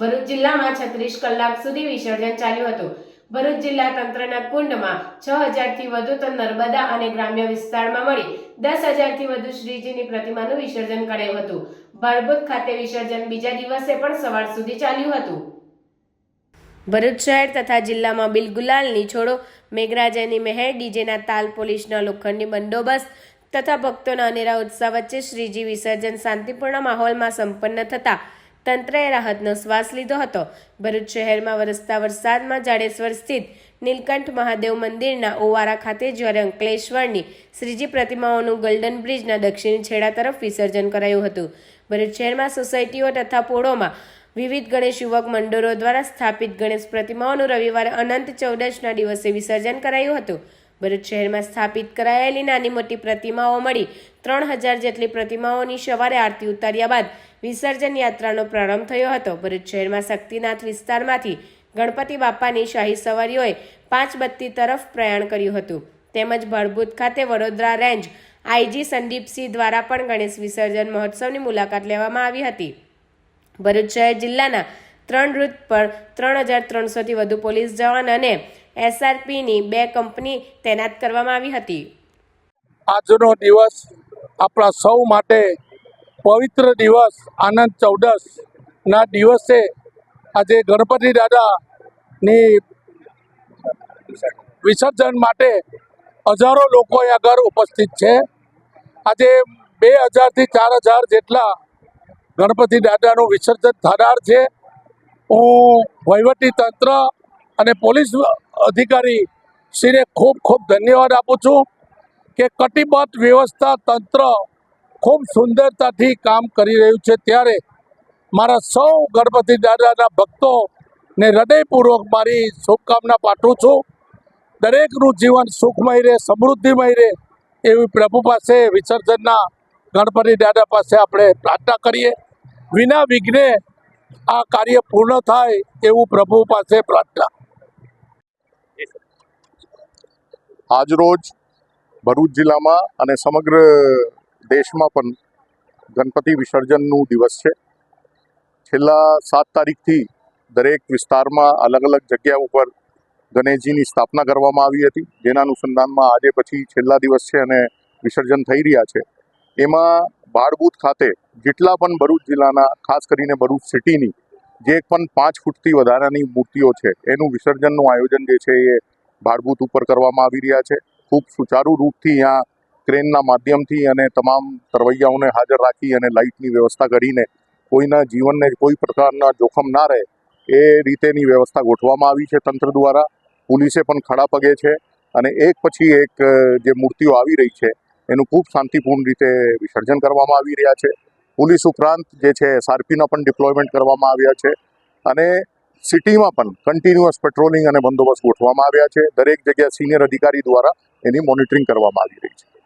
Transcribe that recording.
ભરૂચ જિલ્લામાં છત્રીસ કલાક સુધી વિસર્જન ચાલ્યું હતું. ભરૂચ જિલ્લા તંત્રના કુંડમાં છ હજારથી વધુ તો નર્મદા અને ગ્રામ્ય વિસ્તારમાં મળી દસ હજારથી વધુ શ્રીજીની પ્રતિમાનું વિસર્જન કરાયું હતું. ભરભૂત ખાતે વિસર્જન બીજા દિવસે પણ સવાર સુધી ચાલ્યું હતું. ભરૂચ શહેર તથા જિલ્લામાં બિલગુલાલની છોડો, મેઘરાજાની મહેર, ડીજેના તાલ પોલીસના લોખંડની બંદોબસ્ત તથા ભક્તોના અનેરા ઉત્સાહ વચ્ચે શ્રીજી વિસર્જન શાંતિપૂર્ણ માહોલમાં સંપન્ન થતા તંત્રએ રાહતનો શ્વાસ લીધો હતો. ભરૂચ શહેરમાં વરસતા વરસાદમાં જાડેશ્વર સ્થિત નીલકંઠ મહાદેવ મંદિરના ઓવારા ખાતે જ્યારે અંકલેશ્વરની શ્રીજી પ્રતિમાઓનું ગોલ્ડન બ્રિજના દક્ષિણ છેડા તરફ વિસર્જન કરાયું હતું. ભરૂચ શહેરમાં સોસાયટીઓ તથા પોળોમાં વિવિધ ગણેશ યુવક મંડળો દ્વારા સ્થાપિત ગણેશ પ્રતિમાઓનું રવિવારે અનંત ચૌદશના દિવસે વિસર્જન કરાયું હતું. ભરૂચ શહેરમાં સ્થાપિત કરાયેલી નાની મોટી પ્રતિમાઓ મળી ત્રણ હજાર જેટલી પ્રતિમાઓની સવારે આરતી ઉતાર્યા બાદ વિસર્જન યાત્રાનો પ્રારંભ થયો હતો. ભરૂચ શહેરમાં શક્તિનાથ વિસ્તારમાંથી ગણપતિ બાપાની શાહી સવારીઓએ પાંચ બત્તી તરફ પ્રયાણ કર્યું હતું. તેમજ ભળભૂત ખાતે વડોદરા રેન્જ આઈજી સંદીપસિંહ દ્વારા પણ ગણેશ વિસર્જન મહોત્સવની મુલાકાત લેવામાં આવી હતી. ભરૂચ શહેર જિલ્લાના ત્રણ રૂટ પર ત્રણ હજાર ત્રણસોથી વધુ પોલીસ જવાન અને એસઆરપીની બે કંપની તૈનાત કરવામાં આવી હતી. આજનો દિવસ આપણા સૌ માટે પવિત્ર દિવસ આનંદ ચૌદસના દિવસે આજે ગણપતિ દાદાની વિસર્જન માટે હજારો લોકો અહીંયા આગળ ઉપસ્થિત છે. આજે બે હજારથી ચાર હજાર જેટલા ગણપતિ દાદાનું વિસર્જન થનાર છે. હું વહીવટી તંત્ર અને પોલીસ અધિકારી શ્રીને ખૂબ ખૂબ ધન્યવાદ આપું છું કે કટિબદ્ધ વ્યવસ્થા તંત્ર ખૂબ સુંદરતાથી કામ કરી રહ્યું છે. ત્યારે મારા સૌ ગણપતિ દાદાના ભક્તોને હૃદયપૂર્વક મારી શુભકામના પાઠવું છું. દરેકનું જીવન સુખમય રહે, સમૃદ્ધિમય રહે એવી પ્રભુ પાસે વિસર્જનના ગણપતિ દાદા પાસે આપણે પ્રાર્થના કરીએ. વિના વિઘ્ને આ કાર્ય પૂર્ણ થાય એવું પ્રભુ પાસે પ્રાર્થના. આજરોજ ભરૂચ જિલ્લામાં અને સમગ્ર દેશમાં પણ ગણપતિ વિસર્જનનું દિવસ છે. છેલ્લા સાત તારીખથી દરેક વિસ્તારમાં અલગ અલગ જગ્યા ઉપર ગણેશજીની સ્થાપના કરવામાં આવી હતી. જેના અનુસંધાનમાં આજે પછી છેલ્લા દિવસ છે અને વિસર્જન થઈ રહ્યા છે. એમાં બાળબૂથ ખાતે જેટલા પણ ભરૂચ જિલ્લાના, ખાસ કરીને ભરૂચ સિટીની, જે પણ પાંચ ફૂટથી વધારાની મૂર્તિઓ છે, એનું વિસર્જનનું આયોજન જે છે એ ભાડભૂત ઉપર કરવામાં આવી રહ્યા છે. ખૂબ સુચારુ રૂપથી અહીંયા ક્રેનના માધ્યમથી અને તમામ તરવૈયાઓને હાજર રાખી અને લાઇટની વ્યવસ્થા કરીને કોઈના જીવનને કોઈ પ્રકારના જોખમ ના રહે એ રીતેની વ્યવસ્થા ગોઠવવામાં આવી છે તંત્ર દ્વારા. પોલીસે પણ ખડા પગે છે અને એક પછી એક જે મૂર્તિઓ આવી રહી છે એનું ખૂબ શાંતિપૂર્ણ રીતે વિસર્જન કરવામાં આવી રહ્યા છે. પોલીસ ઉપરાંત જે છે એસઆરપીના પણ ડિપ્લોયમેન્ટ કરવામાં આવ્યા છે અને સિટીમાં પણ કન્ટિન્યુઅસ પેટ્રોલિંગ અને બંદોબસ્ત ગોઠવવામાં આવ્યા છે. દરેક જગ્યાએ સિનિયર અધિકારી દ્વારા એની મોનિટરિંગ કરવામાં આવી રહી છે.